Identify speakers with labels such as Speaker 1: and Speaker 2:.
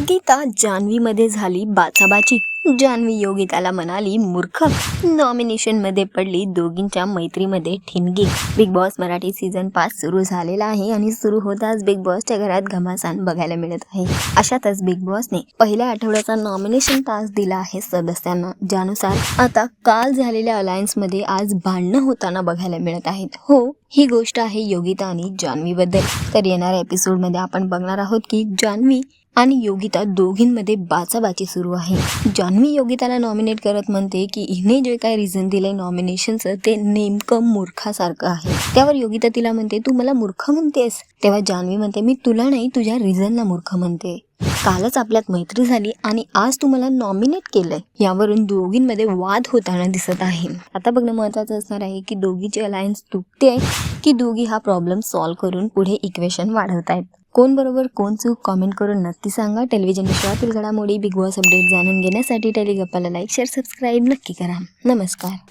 Speaker 1: योगिता जान्हवीमध्ये झाली. बाचाबाची जान्हवी योगिताला म्हणाली मूर्ख नॉमिनेशनमध्ये पडली. दोघींच्या मैत्रीमध्ये ठिणगी. बिग बॉस मराठी सीझन पाच सुरू झालेला आहे आणि सुरू होताच बिग बॉसच्या घरात घमासान बघायला मिळत आहे. अशातच बिग बॉसने पहिल्या आठवड्याचा नॉमिनेशन टास्क दिला आहे सदस्यांना ज्यानुसार आता काल झालेल्या अलायन्समध्ये आज भांडणं होताना बघायला मिळत आहेत. हो ही गोष्ट आहे योगिता आणि जान्हवीबद्दल. तर येणाऱ्या एपिसोडमध्ये आपण बघणार आहोत की जान्हवी आणि योगिता दोघींमध्ये बाचाबाची सुरू आहे. जान्हवी योगिताला नॉमिनेट करत म्हणते की हिने जे काय रिझन दिलंय नॉमिनेशनचं ते नेमकं मूर्खासारखं आहे. त्यावर योगिता तिला म्हणते तू मला मूर्ख म्हणतेस. तेव्हा जान्हवी म्हणते मी तुला नाही तुझ्या रिझनला मूर्ख म्हणते. कालच आपल्यात मैत्री झाली आणि आज तू मला नॉमिनेट केलंय. यावरून दोघींमध्ये वाद होताना दिसत आहे. आता बघणं महत्वाचं असणार आहे की दोघीची अलायन्स तुटते की दोघी हा प्रॉब्लेम सॉल्व्ह करून पुढे इक्वेशन वाढवतायत. कोण बरोबर कोण चूक कॉमेंट करून नक्की सांगा. टेलिव्हिजन विश्वातील घडामोडी बिग बॉस अपडेट जाणून घेण्यासाठी टेलिगप्पाला लाईक शेअर सबस्क्राईब नक्की करा. नमस्कार.